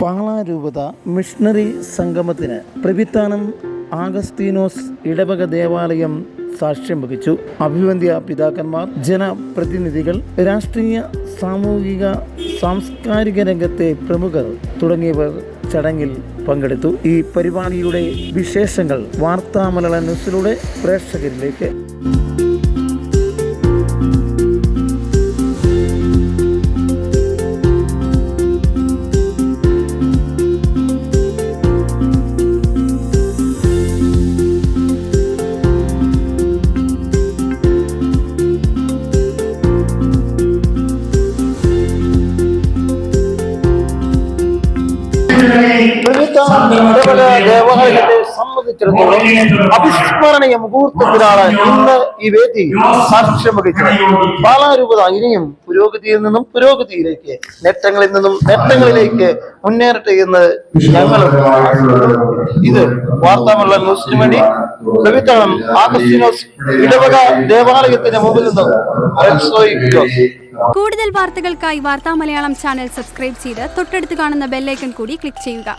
പാളാരൂപത missionary സംഗമത്തിന് പ്രവിത്താനം ആഗസ്തീനോസ് ഇടവക ദേവാലയം സാക്ഷ്യം വഹിച്ചു. അഭിവന്ധ്യ പിതാക്കന്മാർ ജനപ്രതിനിധികൾ രാഷ്ട്രീയ സാമൂഹിക സാംസ്കാരിക രംഗത്തെ പ്രമുഖർ തുടങ്ങിയവർ ചടങ്ങിൽ പങ്കെടുത്തു. ഈ പരിപാടിയുടെ വിശേഷങ്ങൾ വാർത്താമലയാള ന്യൂസിലൂടെ പ്രേക്ഷകരിലേക്ക്. ഇടവക ദേവാലയത്തെ സംബന്ധിച്ചിടത്തോളം അവിസ്മരണീയ മുഹൂർത്തത്തിലാണ് ഇന്ന് ഈ വേദി സാക്ഷ്യം വഹിച്ചത് ബാലാരൂപത ഇനിയും പുരോഗതിയിൽ നിന്നും പുരോഗതിയിലേക്ക് നേട്ടങ്ങളിൽ നിന്നും നേട്ടങ്ങളിലേക്ക് മുന്നേറട്ടെ എന്ന് ഞങ്ങൾ ഇത് വാർത്താമുള്ള ന്യൂസിന് വേണ്ടി പ്രവിത്താനം ആഗസ്റ്റിനോസ് ഇടവക ദേവാലയത്തിന്റെ മുമ്പിൽ നിന്നും കൂടുതൽ വാർത്തകൾക്കായി വാർത്താ മലയാളം ചാനൽ സബ്സ്ക്രൈബ് ചെയ്ത് തൊട്ടടുത്ത് കാണുന്ന ബെല്ലൈക്കൺ കൂടി ക്ലിക്ക് ചെയ്യുക.